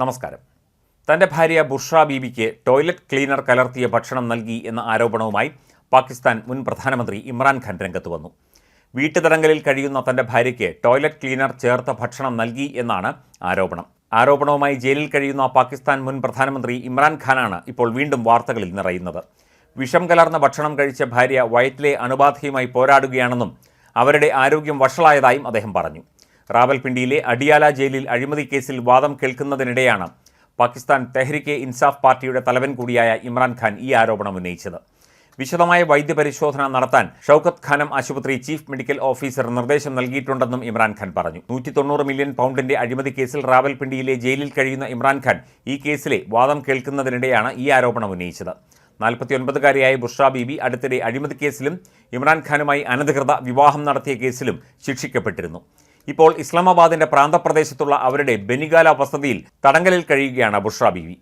നമസ്കാരം. തന്റെ ഭാര്യ ബുഷ ബീബിക്ക് ടോയ്ലറ്റ് ക്ലീനർ കലർത്തിയ ഭക്ഷണം നൽകി എന്ന ആരോപണവുമായി പാകിസ്ഥാൻ മുൻ പ്രധാനമന്ത്രി ഇമ്രാൻഖാൻ രംഗത്ത് വന്നു. വീട്ടുതടങ്കലിൽ കഴിയുന്ന തന്റെ ഭാര്യയ്ക്ക് ടോയ്ലറ്റ് ക്ലീനർ ചേർത്ത ഭക്ഷണം നൽകി എന്നാണ് ആരോപണം. ആരോപണവുമായി ജയിലിൽ കഴിയുന്ന പാകിസ്ഥാൻ മുൻ പ്രധാനമന്ത്രി ഇമ്രാൻഖാനാണ് ഇപ്പോൾ വീണ്ടും വാർത്തകളിൽ നിറയുന്നത്. വിഷം കലർന്ന ഭക്ഷണം കഴിച്ച ഭാര്യ വയറ്റിലെ അണുബാധയുമായി പോരാടുകയാണെന്നും അവരുടെ ആരോഗ്യം വഷളായതായും അദ്ദേഹം പറഞ്ഞു. റാവൽപിണ്ടിയിലെ അടിയാല ജയിലിൽ അഴിമതി കേസിൽ വാദം കേൾക്കുന്നതിനിടെയാണ് പാകിസ്ഥാൻ തെഹ്രിക്കെ ഇൻസാഫ് പാർട്ടിയുടെ തലവൻ കൂടിയായ ഇമ്രാൻഖാൻ ഈ ആരോപണം ഉന്നയിച്ചത്. വിശദമായ വൈദ്യപരിശോധന നടത്താൻ ഷൌക്കത്ത് ഖാനം ആശുപത്രി ചീഫ് മെഡിക്കൽ ഓഫീസർ നിർദ്ദേശം നൽകിയിട്ടുണ്ടെന്നും ഇമ്രാൻഖാൻ പറഞ്ഞു. നൂറ്റി തൊണ്ണൂറ് മില്യൺ പൗണ്ടിന്റെ അഴിമതി കേസിൽ റാവൽപിണ്ടിയിലെ ജയിലിൽ കഴിയുന്ന ഇമ്രാൻഖാൻ ഈ കേസിലെ വാദം കേൾക്കുന്നതിനിടെയാണ് ഈ ആരോപണം ഉന്നയിച്ചത്. നാൽപ്പത്തിയൊൻപതുകാരിയായ ബുഷ ബീബി അടുത്തിടെ അഴിമതി കേസിലും ഇമ്രാൻഖാനുമായി അനധികൃത വിവാഹം നടത്തിയ കേസിലും ശിക്ഷിക്കപ്പെട്ടിരുന്നു. ഇപ്പോൾ ഇസ്ലാമാബാദിന്റെ പ്രാന്തപ്രദേശത്തുള്ള അവരുടെ ബെനിഗാല വസതിയിൽ തടങ്കലിൽ കഴിയുകയാണ് ബുഷ്ര ബീവി.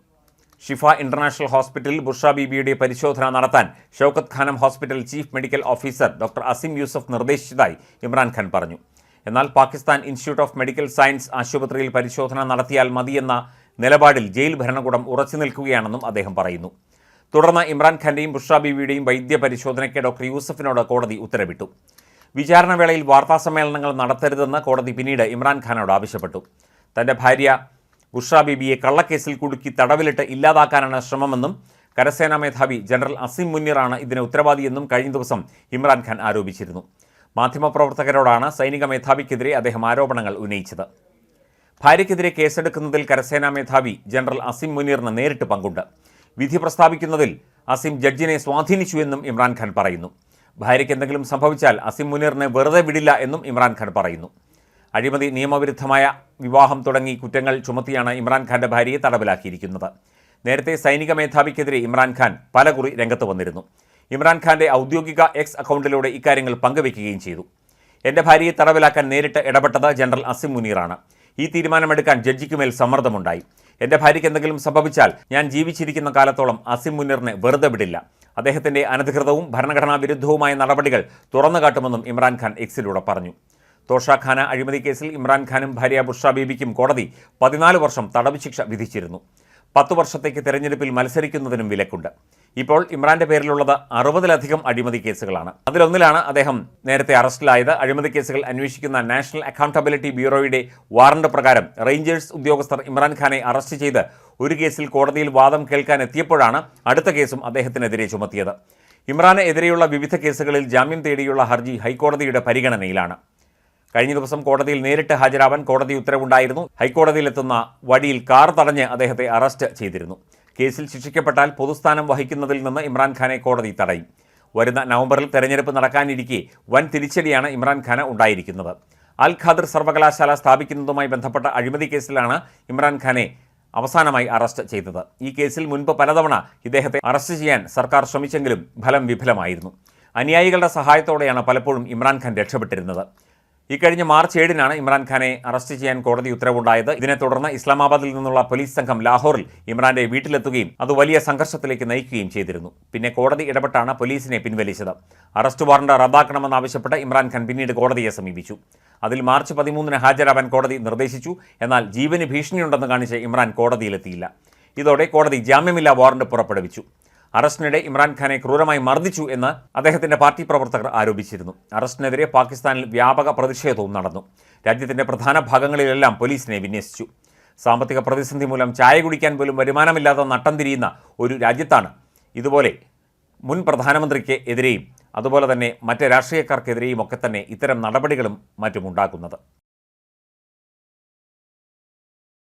ഷിഫ ഇന്റർനാഷണൽ ഹോസ്പിറ്റലിൽ ബുഷ ബീബിയുടെ പരിശോധന നടത്താൻ Shaukat Khanum hospital chief medical officer doctor Asim Yousaf നിർദ്ദേശിച്ചതായി Imran Khan പറഞ്ഞു. എന്നാൽ Pakistan institute of medical science ആശുപത്രിയിൽ പരിശോധന നടത്തിയാൽ മതിയെന്ന നിലപാടിൽ ജയിൽ ഭരണകൂടം ഉറച്ചു നിൽക്കുകയാണെന്നും അദ്ദേഹം പറയുന്നു. തുടർന്ന് ഇമ്രാൻഖാന്റെയും ബുഷ ബീവിയുടെയും വൈദ്യ പരിശോധനയ്ക്ക് ഡോക്ടർ യൂസഫിനോട് കോടതി ഉത്തരവിട്ടു. വിചാരണവേളയിൽ വാർത്താസമ്മേളനങ്ങൾ നടത്തരുതെന്ന് കോടതി പിന്നീട് ഇമ്രാൻഖാനോട് ആവശ്യപ്പെട്ടു. തന്റെ ഭാര്യ ഉഷ ബിബിയെ കള്ളക്കേസിൽ കുടുക്കി തടവിലിട്ട് ഇല്ലാതാക്കാനാണ് ശ്രമമെന്നും കരസേനാ മേധാവി ജനറൽ അസിം മുനീറാണ് ഇതിന് ഉത്തരവാദിയെന്നും കഴിഞ്ഞ ദിവസം ഇമ്രാൻഖാൻ ആരോപിച്ചിരുന്നു. മാധ്യമപ്രവർത്തകരോടാണ് സൈനിക മേധാവിക്കെതിരെ അദ്ദേഹം ആരോപണങ്ങൾ ഉന്നയിച്ചത്. ഭാര്യയ്ക്കെതിരെ കേസെടുക്കുന്നതിൽ കരസേനാ മേധാവി ജനറൽ അസിം മുനീറിന് നേരിട്ട് പങ്കുണ്ട്. വിധി പ്രസ്താവിക്കുന്നതിൽ അസിം ജഡ്ജിനെ സ്വാധീനിച്ചു എന്നും ഇമ്രാൻഖാൻ പറയുന്നു. ഭാര്യയ്ക്ക് എന്തെങ്കിലും സംഭവിച്ചാൽ അസിം മുനീറിനെ വെറുതെ വിടില്ല എന്നും ഇമ്രാൻഖാൻ പറയുന്നു. അഴിമതി നിയമവിരുദ്ധമായ വിവാഹം തുടങ്ങി കുറ്റങ്ങൾ ചുമത്തിയാണ് ഇമ്രാൻഖാന്റെ ഭാര്യയെ തടവിലാക്കിയിരിക്കുന്നത്. നേരത്തെ സൈനിക മേധാവിക്കെതിരെ ഇമ്രാൻഖാൻ പലകുറി രംഗത്ത് വന്നിരുന്നു. ഇമ്രാൻഖാന്റെ ഔദ്യോഗിക എക്സ് അക്കൗണ്ടിലൂടെ ഇക്കാര്യങ്ങൾ പങ്കുവയ്ക്കുകയും ചെയ്തു. എന്റെ ഭാര്യയെ തടവിലാക്കാൻ നേരിട്ട് ഇടപെട്ടത് ജനറൽ അസിം മുനീറാണ്. ഈ തീരുമാനമെടുക്കാൻ ജഡ്ജിക്കുമേൽ സമ്മർദ്ദമുണ്ടായി. എന്റെ ഭാര്യയ്ക്ക് എന്തെങ്കിലും സംഭവിച്ചാൽ ഞാൻ ജീവിച്ചിരിക്കുന്ന കാലത്തോളം അസിം മുനീറിനെ വെറുതെ വിടില്ല. അദ്ദേഹത്തിന്റെ അനധികൃതവും ഭരണഘടനാ വിരുദ്ധവുമായ നടപടികൾ തുറന്നു കാട്ടുമെന്നും ഇമ്രാൻഖാൻ എക്സിലൂടെ പറഞ്ഞു. തോഷാഖാന അഴിമതി കേസിൽ ഇമ്രാൻഖാനും ഭാര്യ ബുഷ ബീബിക്കും കോടതി പതിനാല് വർഷം തടവ് ശിക്ഷ വിധിച്ചിരുന്നു. പത്ത് വർഷത്തേക്ക് തെരഞ്ഞെടുപ്പിൽ മത്സരിക്കുന്നതിനും വിലക്കുണ്ട്. ഇപ്പോൾ ഇമ്രാന്റെ പേരിലുള്ളത് അറുപതിലധികം അഴിമതി കേസുകളാണ്. അതിലൊന്നിലാണ് അദ്ദേഹം നേരത്തെ അറസ്റ്റിലായത്. അഴിമതി കേസുകൾ അന്വേഷിക്കുന്ന നാഷണൽ അക്കൗണ്ടബിലിറ്റി ബ്യൂറോയുടെ വാറണ്ട് പ്രകാരം റേഞ്ചേഴ്സ് ഉദ്യോഗസ്ഥർ ഇമ്രാൻഖാനെ അറസ്റ്റ് ചെയ്ത് ഒരു കേസിൽ കോടതിയിൽ വാദം കേൾക്കാൻ എത്തിയപ്പോഴാണ് അടുത്ത കേസും അദ്ദേഹത്തിനെതിരെ ചുമത്തിയത്. ഇമ്രാനെതിരെയുള്ള വിവിധ കേസുകളിൽ ജാമ്യം തേടിയുള്ള ഹർജി ഹൈക്കോടതിയുടെ പരിഗണനയിലാണ്. കഴിഞ്ഞ ദിവസം കോടതിയിൽ നേരിട്ട് ഹാജരാവാൻ കോടതി ഉത്തരവുണ്ടായിരുന്നു. ഹൈക്കോടതിയിലെത്തുന്ന വഴിയിൽ കാർ തടഞ്ഞ് അദ്ദേഹത്തെ അറസ്റ്റ് ചെയ്തിരുന്നു. കേസിൽ ശിക്ഷിക്കപ്പെട്ടാൽ പൊതുസ്ഥാനം വഹിക്കുന്നതിൽ നിന്ന് ഇമ്രാൻഖാനെ കോടതി തടയും. വരുന്ന നവംബറിൽ തെരഞ്ഞെടുപ്പ് നടക്കാനിരിക്കെ വൻ തിരിച്ചടിയാണ് ഇമ്രാൻഖാന് ഉണ്ടായിരിക്കുന്നത്. അൽ ഖാദർ സർവകലാശാല സ്ഥാപിക്കുന്നതുമായി ബന്ധപ്പെട്ട അഴിമതി കേസിലാണ് ഇമ്രാൻഖാനെ അവസാനമായി അറസ്റ്റ് ചെയ്തത്. ഈ കേസിൽ മുൻപ് പലതവണ ഇദ്ദേഹത്തെ അറസ്റ്റ് ചെയ്യാൻ സർക്കാർ ശ്രമിച്ചെങ്കിലും ഫലം വിഫലമായിരുന്നു. അനുയായികളുടെ സഹായത്തോടെയാണ് പലപ്പോഴും ഇമ്രാൻഖാൻ രക്ഷപ്പെട്ടിരുന്നത്. ഇക്കഴിഞ്ഞ മാർച്ച് ഏഴിനാണ് ഇമ്രാൻഖാനെ അറസ്റ്റ് ചെയ്യാൻ കോടതി ഉത്തരവുണ്ടായത്. ഇതിനെ തുടർന്ന് ഇസ്ലാമാബാദിൽ നിന്നുള്ള പോലീസ് സംഘം ലാഹോറിൽ ഇമ്രാന്റെ വീട്ടിലെത്തുകയും അത് വലിയ സംഘർഷത്തിലേക്ക് നയിക്കുകയും ചെയ്തിരുന്നു. പിന്നെ കോടതി ഇടപെട്ടാണ് പോലീസിനെ പിൻവലിച്ചത്. അറസ്റ്റ് വാറണ്ട് റദ്ദാക്കണമെന്നാവശ്യപ്പെട്ട് ഇമ്രാൻഖാൻ പിന്നീട് കോടതിയെ സമീപിച്ചു. അതിൽ മാർച്ച് പതിമൂന്നിന് ഹാജരാവാൻ കോടതി നിർദ്ദേശിച്ചു. എന്നാൽ ജീവന് ഭീഷണിയുണ്ടെന്ന് കാണിച്ച് ഇമ്രാൻ കോടതിയിലെത്തിയില്ല. ഇതോടെ കോടതി ജാമ്യമില്ലാ വാറണ്ട് പുറപ്പെടുവിച്ചു. അറസ്റ്റിനിടെ ഇമ്രാൻഖാനെ ക്രൂരമായി മർദ്ദിച്ചു എന്ന് അദ്ദേഹത്തിന്റെ പാർട്ടി പ്രവർത്തകർ ആരോപിച്ചിരുന്നു. അറസ്റ്റിനെതിരെ പാകിസ്ഥാനിൽ വ്യാപക പ്രതിഷേധവും നടന്നു. രാജ്യത്തിന്റെ പ്രധാന ഭാഗങ്ങളിലെല്ലാം പോലീസിനെ വിന്യസിച്ചു. സാമ്പത്തിക പ്രതിസന്ധി മൂലം ചായ കുടിക്കാൻ പോലും വരുമാനമില്ലാതെ നട്ടം തിരിയുന്ന ഒരു രാജ്യത്താണ് ഇതുപോലെ മുൻ പ്രധാനമന്ത്രിക്ക് എതിരെയും അതുപോലെ തന്നെ മറ്റ് രാഷ്ട്രീയക്കാർക്കെതിരെയും ഒക്കെ തന്നെ ഇത്തരം നടപടികളും മറ്റും ഉണ്ടാക്കുന്നത്.